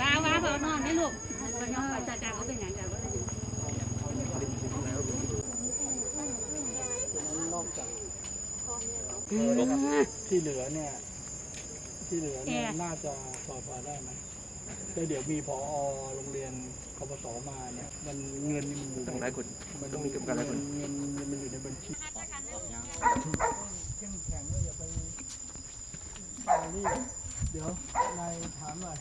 ว้าวว้าเอนอนไม่ลูกมันองไปจัดการเขาเป็นอย่างไรก็เลยอยู่าที่เหลือเนี่ย ที่เหลือเนี่ยน่าจะสอบผ่านได้ไหมแต่เดี๋ยวมีพอโรงเรียนกบสมาเนี่ย มันเงินมันอยู่ต้องได้คนมันต้องมีกรรการได้คนเงินเงินมันอยู่ในบัญชีเข้มแข็งอย่าไป เดี๋ยวนายถามหน่อย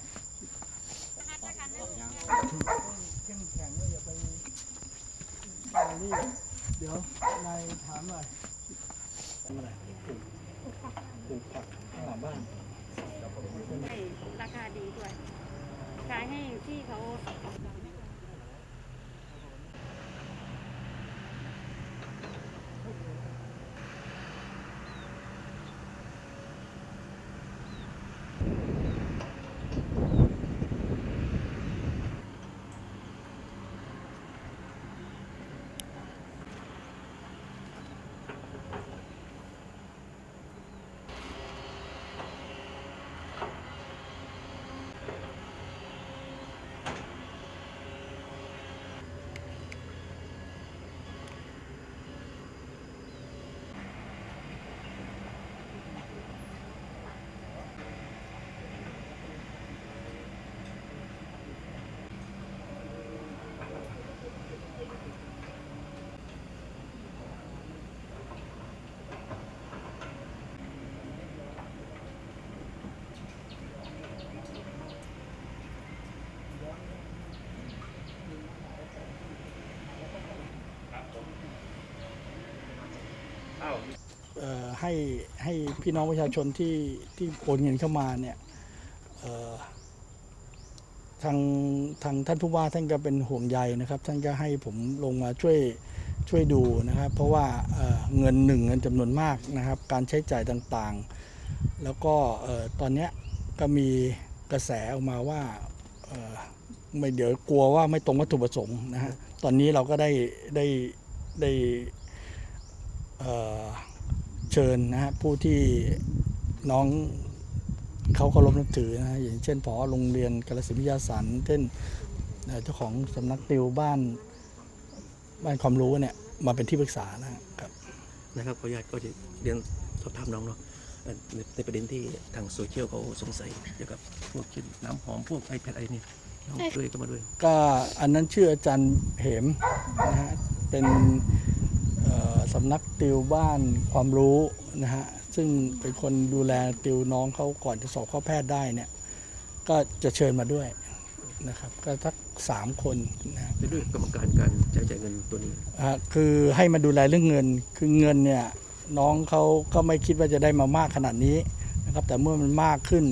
เข้มแข็งว่าอย่าไปอย่ารีบเดี๋ยวนายถามหน่อยทำอะไรปลูกปลูกผักหลังบ้านให้ราคาดีด้วยขายให้ที่เขา ให้ให้พี่น้องประชาชนที่ที่โอนเงินเข้ามาเนี่ยทางทางท่านผู้ว่าท่านก็เป็นห่วงใยนะครับ ท่านก็ให้ผมลงมาช่วยช่วยดูนะครับ เพราะว่าเเงินหนึ่งเงินจำนวนมากนะครับ การใช้จ่ายต่างๆ แล้วก็ตอนนี้ก็มีกระแสออกมาว่าเอ่อไม่เดี๋ยวกลัวว่าไม่ตรงวัตถุประสงค์นะฮะตอนนี้เราก็ได้ได้ได้ เอ่อเชิญนะฮะผู้ที่น้องเขาเคารพนับถือนะฮะอย่างเช่นผอโรงเรียนกาลสินธุ์วิทยาสันเช่นเอ่อเจ้าของสำนักติวบ้านบ้านความรู้เนี่ยมาเป็นที่ปรึกษานะครับนะครับขออนุญาตก็จะเรียนสอบถามน้องเนาะเอ่อในในประเด็นที่ทางโซเชียลเขาสงสัยเกี่ยวกับพวกเช่นน้ำหอมพวกไอแพดอะไรนี่น้องด้วยก็มาด้วย ก็อันนั้นชื่ออาจารย์เหมนะฮะเป็นเอ่อ สำนักติวบ้านความรู้นะฮะซึ่งเป็นคนดูแลติวน้องเขาก่อนจะสอบเข้าแพทย์ได้เนี่ยก็จะเชิญมาด้วยนะครับก็สักสามคนนะฮะไปด้วยกรรมการการใช้จ่ายเงินตัวนี้อ่าคือให้มาดูแลเรื่องเงินคือเงินเนี่ยน้องเขาก็ไม่คิดว่าจะได้มามากขนาดนี้นะครับแต่เมื่อมันมากขึ้น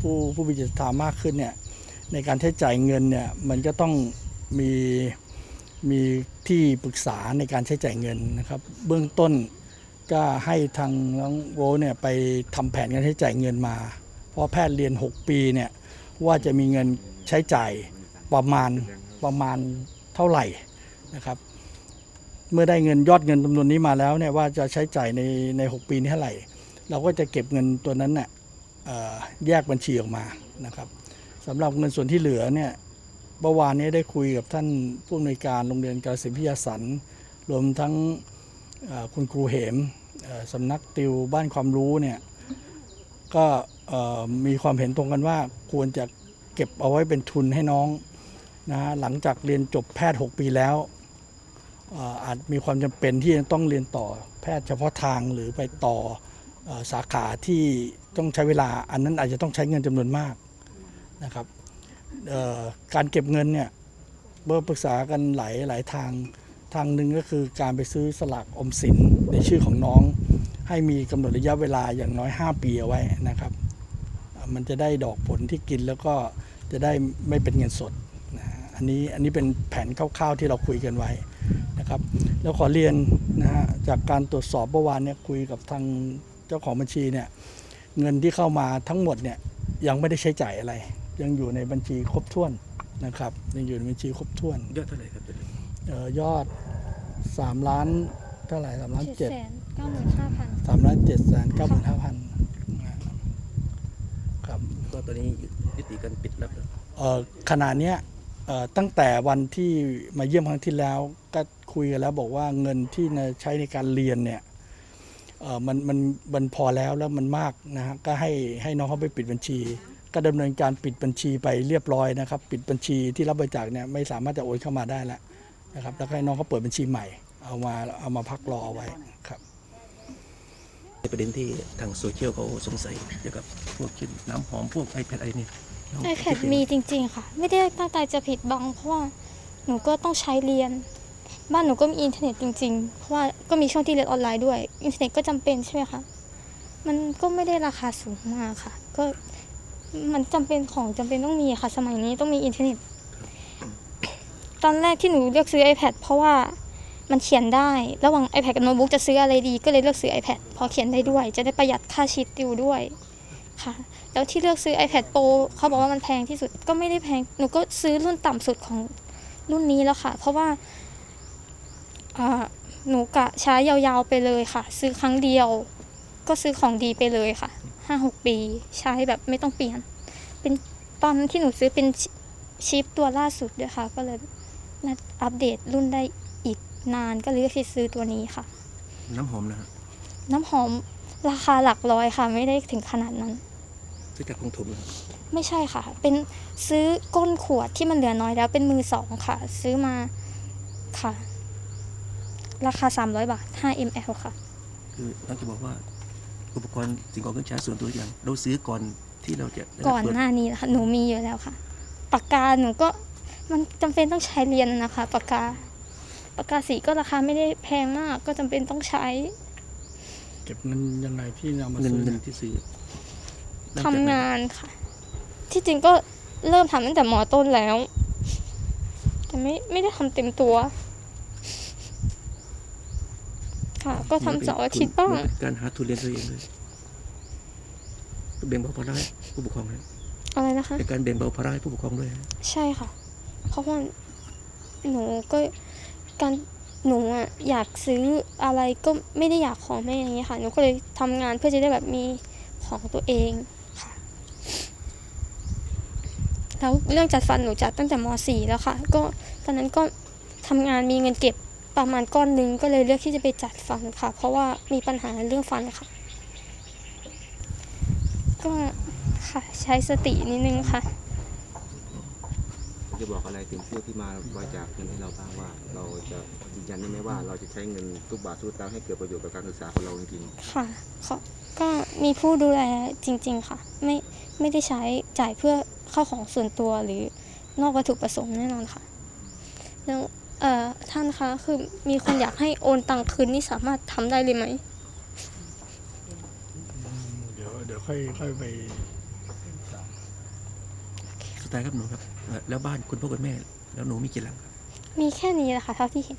ผู้ผู้มีจิตศรัทธามากขึ้นเนี่ยในการใช้จ่ายเงินเนี่ยมันก็ต้องมี มีที่ปรึกษาในการใช้จ่ายเงินนะครับ เบื้องต้นก็ให้ทางน้องโวเนี่ยไปทำแผนการใช้จ่ายเงินมา เพราะแพทย์เรียน 6 ปีเนี่ยว่าจะมีเงินใช้จ่ายประมาณประมาณเท่าไหร่นะครับ เมื่อได้เงินยอดเงินจำนวนนี้มาแล้วเนี่ยว่าจะใช้จ่ายในใน 6 ปีนี้เท่าไหร่ เราก็จะเก็บเงินตัวนั้นเนี่ยแยกบัญชีออกมานะครับสำหรับเงินส่วนที่เหลือเนี่ย เมื่อวานนี้ได้คุยกับท่านผู้อำนวยการโรงเรียนกาฬสินพิยาสันรวมทั้งคุณครูเหมสำนักติวบ้านความรู้เนี่ยก็มีความเห็นตรงกันว่าควรจะเก็บเอาไว้เป็นทุนให้น้องนะหลังจากเรียนจบแพทย์ 6 ปีแล้ว อาจมีความจำเป็นที่จะต้องเรียนต่อแพทย์เฉพาะทางหรือไปต่ออสาขาที่ต้องใช้เวลา อันนั้นอาจจะต้องใช้เงินจำนวนมากนะครับ การเก็บเงินเนี่ยเมื่อปรึกษากันหลายหลายทางทางหนึ่งก็คือการไปซื้อสลากอมสินในชื่อของน้อง ให้มีกำหนดระยะเวลาอย่างน้อย 5 ปีเอาไว้นะครับ มันจะได้ดอกผลที่กินแล้วก็จะได้ไม่เป็นเงินสดนะอันนี้อันนี้เป็นแผนคร่าวๆที่เราคุยกันไว้นะครับ แล้วขอเรียนนะฮะจากการตรวจสอบเมื่อวานเนี่ยคุยกับทางเจ้าของบัญชีเนี่ยเงินที่เข้ามาทั้งหมดเนี่ยยังไม่ได้ใช้จ่ายอะไร ยังอยู่ในบัญชีครบถ้วนนะครับ ยังอยู่ในบัญชีครบถ้วนยอดเท่าไหร่ครับตัวนี้เอ่อยอด3ล้านเท่าไหร่สามล้านเจ็เจ็ดดแสนเก้าหมื่นห้าพันสามล้านเจ็ดแสนเก้าหมื่นห้าพันครับก็ตอนนี้ยุติการปิดรับแล้วเอ่อขณะเนี้ยเอ่อตั้งแต่วันที่มาเยี่ยมครั้งที่แล้วก็คุยกันแล้วบอกว่าเงินที่ใช้ในการเรียนเนี่ยเออมันมันมันพอแล้วแล้วมันมากนะฮะก็ให้ให้น้องเขาไปปิดบัญชี ก็ดำเนินการปิดบัญชีไปเรียบร้อยนะครับ ปิดบัญชีที่รับบริจาคเนี่ยไม่สามารถจะโอนเข้ามาได้แล้วนะครับ แล้วก็ให้น้องเขาเปิดบัญชีใหม่ เอามาเอามาพักรอเอาไว้ครับในประเด็นที่ทางโซเชียลเขาสงสัยเกี่ยวกับพวกชิ้นน้ำหอมพวกไอแพดอะไรเนี่ยน้องไอแพดมีจริง ๆ ค่ะ ไม่ได้ตั้งใจจะผิดบังเพราะว่าหนูก็ต้องใช้เรียน บ้านหนูก็มีอินเทอร์เน็ตจริงๆ เพราะว่าก็มีช่วงที่เรียนออนไลน์ด้วย อินเทอร์เน็ตก็จำเป็นใช่ไหมคะ มันก็ไม่ได้ราคาสูงมากค่ะ ก็ มันจำเป็นของจำเป็นต้องมีค่ะ สมัยนี้ต้องมีอินเทอร์เน็ต ตอนแรกที่หนูเลือกซื้อ iPad เพราะว่ามันเขียนได้ ระหว่าง iPad กับโน้ตบุ๊กจะซื้ออะไรดี ก็เลยเลือกซื้อ iPad เพอเขียนได้ด้วย จะได้ประหยัดค่าชีตติวด้วยค่ะ แล้วที่เลือกซื้อ iPad Pro เขาบอกว่ามันแพงที่สุดก็ไม่ได้แพง หนูก็ซื้อรุ่นต่ำสุดของรุ่นนี้แล้วค่ะ เพราะว่าอ่าหนูกะใช้ยาวๆไปเลยค่ะ ซื้อครั้งเดียว ก็ซื้อของดีไปเลยค่ะ ห้าหกปีใช้แบบไม่ต้องเปลี่ยน เป็นตอนที่หนูซื้อเป็นชิชิปตัวล่าสุดด้วยค่ะ ก็เลยนัดอัปเดตรุ่นได้อีกนานก็เลยเลือกที่ซื้อตัวนี้ค่ะ น้ำหอมนะฮะน้ำหอมราคาหลักร้อยค่ะ ไม่ได้ถึงขนาดนั้น ซื้อจากของถมนะไม่ใช่ค่ะ เป็นซื้อก้นขวดที่มันเหลือน้อยแล้วเป็นมือสองค่ะ ซื้อมาค่ะ ราคา 300 บาท 5 ml ค่ะ คือน้องจะบอกว่า อุปกรณ์สิ่งของเครื่องใช้ส่วนตัวอย่าง เราซื้อก่อนที่เราจะได้รับก่อนเปิดหน้านี้นะคะหนูมีอยู่แล้วค่ะ ปากกาหนูก็มันจำเป็นต้องใช้เรียนนะคะปากกาปากกาสีก็ราคาไม่ได้แพงมาก ก็จำเป็นต้องใช้ เก็บเงินยังไงที่เอามาเงินซื้อเงินเนี่ยที่ซื้อทำงานค่ะ ที่จริงก็เริ่มทำตั้งแต่มอต้นแล้ว แต่ไม่ไม่ได้ทำเต็มตัว ค่ะ ก็ทำเสาร์อาทิตย์บ้างมันเป็นการหาทุนเรียนตัวเองเลยแบ่งเบาภาระให้ผู้ปกครองนะอะไรนะคะ เป็นการแบ่งเบาภาระให้ผู้ปกครองด้วยนะใช่ค่ะ เพราะว่าหนูก็การหนูอะอยากซื้ออะไรก็ไม่ได้อยากขอแม่อย่างเงี้ยค่ะ หนูก็เลยทำงานเพื่อจะได้แบบมีของตัวเองค่ะ แล้วเรื่องจัดฟันหนูจัดตั้งแต่ม .4 แล้วค่ะ ก็ตอนนั้นก็ทำงานมีเงินเก็บ ประมาณก้อนหนึงก็เลยเลือกที่จะไปจัดฟันค่ะ เพราะว่ามีปัญหาเรื่องฟันค่ะ ก็ค่ะใช้สตินิดนึงค่ะ จะบอกอะไรถึงผู้ที่มาบริจาคเงินให้เราบ้างว่า เราจะยืนยันได้ไหมว่าเราจะใช้เงินทุกบาททุกสตางค์ให้เกิดประโยชน์กับการศึกษาของเราจริงๆค่ะเขาก็มีผู้ดูแลจริง ๆค่ะ ไม่ไม่ได้ใช้จ่ายเพื่อเข้าของส่วนตัวหรือนอกวัตถุประสงค์แน่นอนค่ะแล้ว เอ่อท่านคะคือมีคนอยากให้โอนตังคืนนี่สามารถทำได้เลยไหม เดี๋ยวเดี๋ยวค่อยค่อยไปสุดท้ายครับหนูครับเอ่อแล้วบ้านคุณพ่อคุณแม่ แล้วหนูมีกี่หลังครับมีแค่นี้แหละค่ะเท่าที่เห็น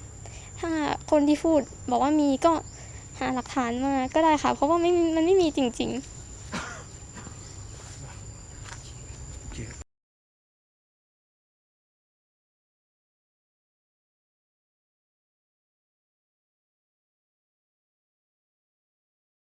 ถ้าคนที่พูดบอกว่ามีก็หาหลักฐานมาก็ได้ค่ะ เพราะว่าไม่มีมันไม่มีจริง ๆ